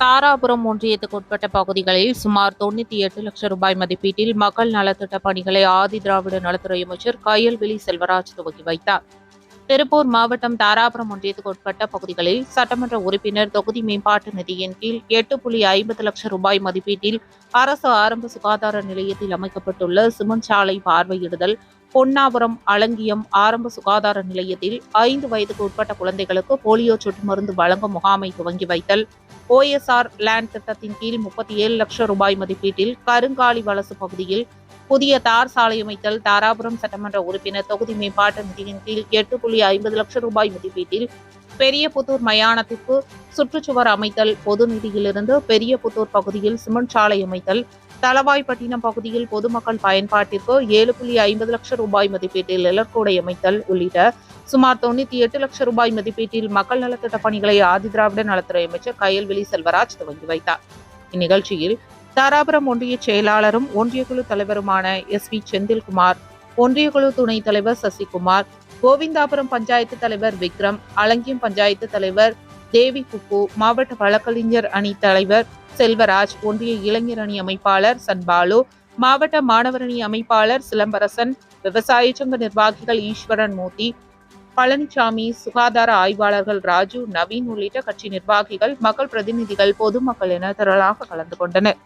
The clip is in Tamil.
தாராபுரம் ஒன்றியத்துக்கு உட்பட்ட பகுதிகளில் சுமார் தொண்ணூத்தி எட்டு லட்சம் ரூபாய் மதிப்பீட்டில் மக்கள் நலத்திட்ட பணிகளை ஆதி திராவிட நலத்துறை அமைச்சர் கயல்வெளி செல்வராஜ் துவக்கி வைத்தார். திருப்பூர் மாவட்டம் தாராபுரம் ஒன்றியத்துக்கு உட்பட்ட பகுதிகளில் சட்டமன்ற உறுப்பினர் தொகுதி மேம்பாட்டு நிதியின் கீழ் எட்டு புள்ளி ஐம்பது லட்சம் ரூபாய் மதிப்பீட்டில் அரசு ஆரம்ப சுகாதார நிலையத்தில் அமைக்கப்பட்டுள்ள சிமெண்ட் சாலை பார்வையிடுதல் பொன்னாபுரம் அலங்கியம் ஆரம்ப சுகாதார நிலையத்தில் ஐந்து வயதுக்கு உட்பட்ட குழந்தைகளுக்கு போலியோ சொட்டு மருந்து வழங்கும் முகாமை துவங்கி வைத்தல். ஓஎஸ்ஆர் லேண்ட் திட்டத்தின் கீழ் முப்பத்தி ஏழு லட்சம் ரூபாய் மதிப்பீட்டில் கருங்காலி வலசு பகுதியில் புதிய தார் சாலை அமைத்தல். தாராபுரம் சட்டமன்ற உறுப்பினர் தொகுதி மேம்பாட்டு நிதியின் கீழ் எட்டு புள்ளி ஐம்பது லட்சம் ரூபாய் மதிப்பீட்டில் பெரியபுத்தூர் மயானத்திற்கு சுற்றுச்சுவர் அமைத்தல். பொது நிதியிலிருந்து பெரியபுத்தூர் பகுதியில் சிமெண்ட் சாலை அமைத்தல். தளவாய்பட்டினம் பகுதியில் பொதுமக்கள் பயன்பாட்டிற்கு ஏழு புள்ளி ஐம்பது லட்சம் ரூபாய் மதிப்பீட்டில் நிழற்கூடை அமைத்தல் உள்ளிட்ட சுமார் தொண்ணூத்தி எட்டு லட்சம் ரூபாய் மதிப்பீட்டில் மக்கள் நலத்திட்ட பணிகளை ஆதிதிராவிட நலத்துறை அமைச்சர் கயல்வெளி செல்வராஜ் துவங்கி வைத்தார். இந்நிகழ்ச்சியில் தாராபுரம் ஒன்றிய செயலாளரும் ஒன்றிய குழு தலைவருமான எஸ் வி செந்தில்குமார் ஒன்றிய குழு துணைத் தலைவர் சசிகுமார் கோவிந்தாபுரம் பஞ்சாயத்து தலைவர் விக்ரம் அலங்கியம் பஞ்சாயத்து தலைவர் தேவி குப்பு மாவட்ட வழக்கறிஞர் அணி தலைவர் செல்வராஜ் ஒன்றிய இளைஞர் அணி அமைப்பாளர் சன்பாலு மாவட்ட மாணவர் அணி அமைப்பாளர் சிலம்பரசன் விவசாய சங்க நிர்வாகிகள் ஈஸ்வரன் மூர்த்தி பழனிசாமி சுகாதார ஆய்வாளர்கள் ராஜு நவீன் உள்ளிட்ட கட்சி நிர்வாகிகள் மக்கள் பிரதிநிதிகள் பொதுமக்கள் என திரளாக கலந்து கொண்டனர்.